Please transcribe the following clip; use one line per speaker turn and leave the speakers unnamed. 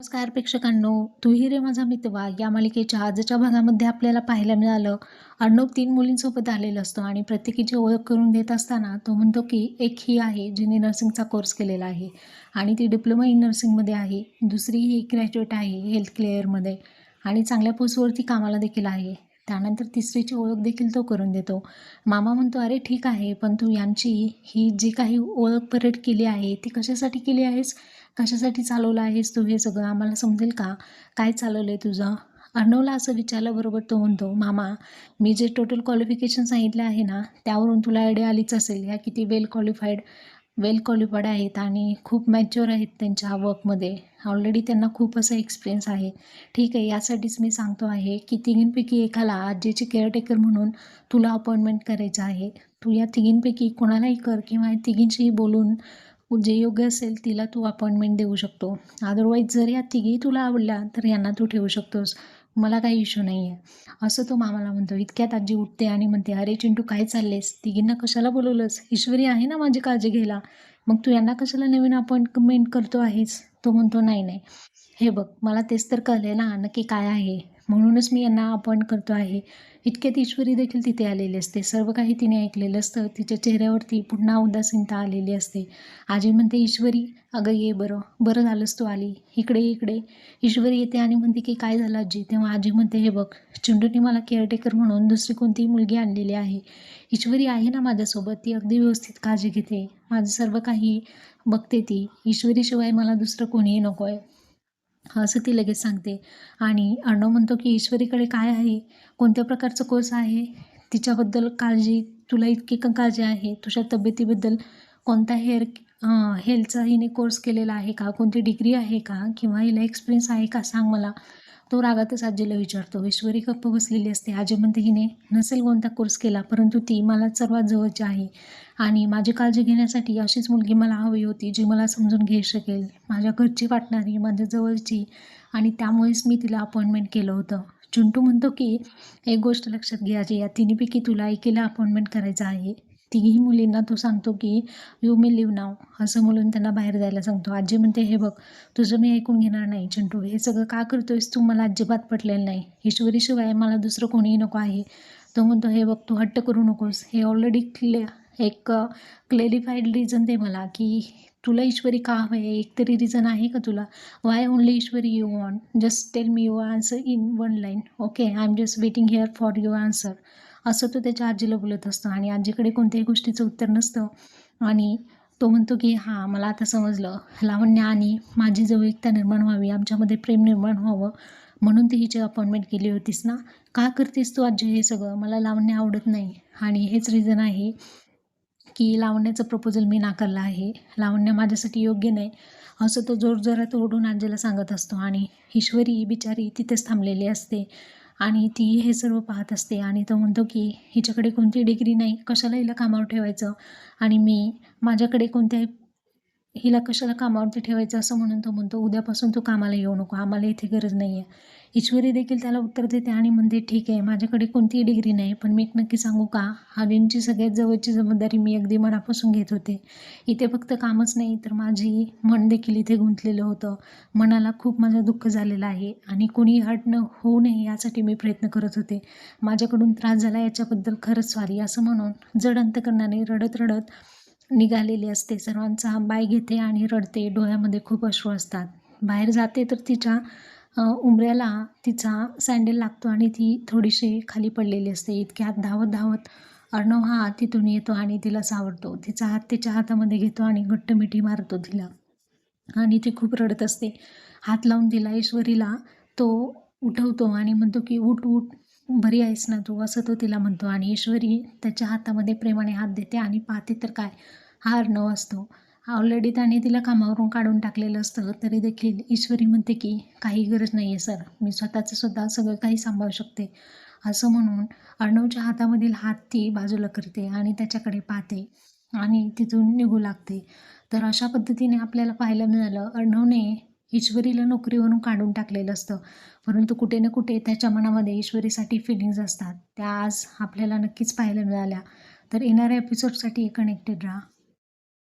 नमस्कार प्रेक्षकांनो तुही रे माझा मितवा. या मालिकेच्या आजच्या भागामध्ये आपल्याला पाहायला मिळालं अर्णव तीन मुलींसोबत आलेला असतो आणि प्रत्येकीची ओळख करून देत असताना तो म्हणतो की एक ही आहे जिने नर्सिंगचा कोर्स केलेला आहे आणि ती डिप्लोमा इन नर्सिंगमध्ये आहे. दुसरी ही ग्रॅज्युएट आहे हेल्थ केअरमध्ये आणि चांगल्या पोस्टवरती कामाला देखील आहे. त्यानंतर तिसरीची ओळख देखील तो करून देतो. मामा म्हणतो अरे ठीक आहे पण तू यांची ही जी काही ओळख परेड केली आहे ती कशासाठी केली आहेस? कशासाठी चालवलं आहेस तू हे सगळं? आम्हाला समजेल का? काय चालवलं आहे तुझं? अर्णवला असं विचारल्याबरोबर तो म्हणतो मामा मी जे टोटल क्वालिफिकेशन सांगितलं आहे ना त्यावरून तुला आयडिया आलीच असेल ह्या किती वेल क्वालिफाईड वेल क्वालिफाईड आहेत आणि खूप मॅच्युअर आहेत त्यांच्या वर्कमध्ये ऑलरेडी त्यांना खूप असा एक्सपिरियन्स आहे. ठीक आहे यासाठीच मी सांगतो आहे की तिघींपैकी एकाला आजीची केअरटेकर म्हणून तुला अपॉइंटमेंट करायचं आहे. तू या तिघींपैकी कोणालाही कर किंवा या तिघींशीही बोलून जे योग्य असेल तिला तू अपॉइंटमेंट देऊ शकतो. अदरवाईज जर या तिघी तुला आवडल्या तर यांना तू ठेवू शकतोस. मला काही इश्यू नाही आहे असं तो मामाला म्हणतो इतक्यात आजी उठते आणि म्हणते अरे चिंटू काय चाललेस तिघींना कशाला बोलवलंस? ईश्वरी आहे ना माझी काळजी घ्यायला. मग तू यांना कशाला नवीन अपॉइंटमेंट करतो आहेस? तो म्हणतो नाही नाही. हे बघ मला तेच तर कळले ना नक्की काय आहे? म्हणूनच मी यांना अपॉइंट करतो आहे. इतक्यात ईश्वरी देखील तिथे आलेली असते. सर्व काही तिने ऐकलेलं असतं. तिच्या चेहऱ्यावरती पुन्हा उदासीनता आलेली असते. आजी म्हणते ईश्वरी अगं ये बरं. बरं झालंस तू आली. इकडे इकडे. ईश्वरी येते आणि म्हणते की काय झालं आजी? तेव्हा आजी म्हणते हे बघ. चिंटूने मला केअरटेकर म्हणून दुसरी कोणतीही मुलगी आणलेली आहे. ईश्वरी आहे ना माझ्यासोबत. ती अगदी व्यवस्थित काळजी घेते. माझं सर्व काही बघते ती. ईश्वरीशिवाय मला दुसरं कोणीही नको आहे असं ती लगेच सांगते. आणि अर्णव म्हणतो की ईश्वरीकडे काय आहे? कोणत्या प्रकारचं कोर्स आहे? तिच्याबद्दल काळजी तुला इतकी का काळजी आहे? तुझ्या तब्येतीबद्दल कोणता हेअर हेल्थचा हिने कोर्स केलेला आहे का? कोणती डिग्री आहे का? किंवा हिला एक्सपिरियन्स आहे का? सांग मला. तो रागातच आजीला विचारतो ऐश्वरी गप्प बसलेली असते. आजी म्हणते हिने नसेल कोणता कोर्स केला परंतु ती मला सर्वात जवळची आहे. आणि माझी काळजी घेण्यासाठी अशीच मुलगी मला हवी होती जी मला समजून घेऊ शकेल. माझ्या घरची वाटणारी माझ्या जवळची. आणि त्यामुळेच मी तिला अपॉइंटमेंट केलं होतं. चुंटू म्हणतो की एक गोष्ट लक्षात घ्यायची या तिन्हीपैकी तुला एकीला अपॉइंटमेंट करायचं आहे. तिघीही मुलींना तो सांगतो की यू मी लिव्ह नाव असं म्हणून त्यांना बाहेर जायला सांगतो. आजी म्हणते हे बघ तुझं मी ऐकून घेणार नाही चिंटू. हे सगळं का करतोयस? तू मला अजिबात पटलेलं नाही. ईश्वरीशिवाय मला दुसरं कोणीही नको आहे. तो म्हणतो हे बघ तू हट्ट करू नकोस. हे ऑलरेडी क्ले एक क्लेरिफाईड रिझन दे मला की तुला ईश्वरी का हवं आहे? एक तरी रिझन आहे का तुला? Why only Ishwari you want just tell me your answer in one line okay I am just waiting here for your answer असं तो त्याच्या आजीला बोलत असतो आणि आजीकडे कोणत्याही गोष्टीचं उत्तर नसतं. आणि तो म्हणतो की हां मला आता समजलं. लावण्य आणि माझी जवळीकता निर्माण व्हावी. आमच्यामध्ये प्रेम निर्माण व्हावं म्हणून ती हिची अपॉइंटमेंट केली होतीस ना? का करतेस तू आजी हे सगळं? मला लावण्य आवडत नाही. आणि हेच रिझन आहे की लावण्याचं प्रपोजल मी नाकारलं आहे. लावण्य माझ्यासाठी योग्य नाही. असं तो जोरजोरात ओढून आजीला सांगत असतो. आणि ईश्वरी बिचारी तिथेच थांबलेली असते. आणि ती हे सर्व पाहत असते आणि तो म्हणतो की हिच्याकडे कोणती डिग्री नाही. कशाला हिला कामावर ठेवायचं? आणि मी माझ्याकडे कोणत्याही हिला कशाला कामावरती ठेवायचं असं म्हणून तो म्हणतो उद्यापासून तू कामाला येऊ नको आम्हाला इथे गरज नाही आहे ईश्वरी देखील त्याला उत्तर देते आणि म्हणते ठीक आहे माझ्याकडे कोणतीही डिग्री नाही पण मी एक नक्की सांगू का? हवींची सगळ्यात जवळची जबाबदारी मी अगदी मनापासून घेत होते. इथे फक्त कामच नाही तर माझी मन देखील इथे गुंतलेलं होतं. मनाला खूप माझं दुःख झालेलं आहे आणि कोणी हट न होऊ नये यासाठी मी प्रयत्न करत होते. माझ्याकडून त्रास झाला याच्याबद्दल खरंच स्वारी असं म्हणून जड अंतकरणाने रडत रडत निघालेली असते. सर्वांचा बाय घेते आणि रडते. डोळ्यामध्ये खूप अश्रू असतात. बाहेर जाते तर तिच्या उमऱ्याला तिचा सँडल लागतो आणि ती थोडीशी खाली पडलेली असते. इतक्यात धावत धावत अर्णव हा तिथून येतो आणि तिला सावरतो. तिचा हात तिच्या हातामध्ये घेतो आणि घट्ट मिठी मारतो तिला. आणि ती खूप रडत असते. हात लावून तिला ईश्वरीला तो उठवतो आणि म्हणतो की उठ उठ. बरी आहेस ना तू? असं तो तिला म्हणतो. आणि ईश्वरी त्याच्या हातामध्ये प्रेमाने हात देते आणि पाहते तर काय? हा अर्णव असतो ऑलरेडी त्याने तिला कामावरून काढून टाकलेलं असतं तरी देखील ईश्वरी म्हणते की काही गरज नाही आहे सर. मी स्वतःचं स्वतः सगळं काही सांभाळू शकते. असं म्हणून अर्णवच्या हातामधील हात ती बाजूला करते आणि त्याच्याकडे पाहते आणि तिथून निघू लागते. तर अशा पद्धतीने आपल्याला पाहायला मिळालं अर्णवने ईश्वरीला नोकरीवरून काढून टाकलेलं असतं. परंतु कुठे ना कुठे त्याच्या मनामध्ये ईश्वरीसाठी फिलिंग्ज असतात. त्या आज आपल्याला नक्कीच पाहायला मिळाल्या. तर येणाऱ्या एपिसोडसाठी कनेक्टेड राहा.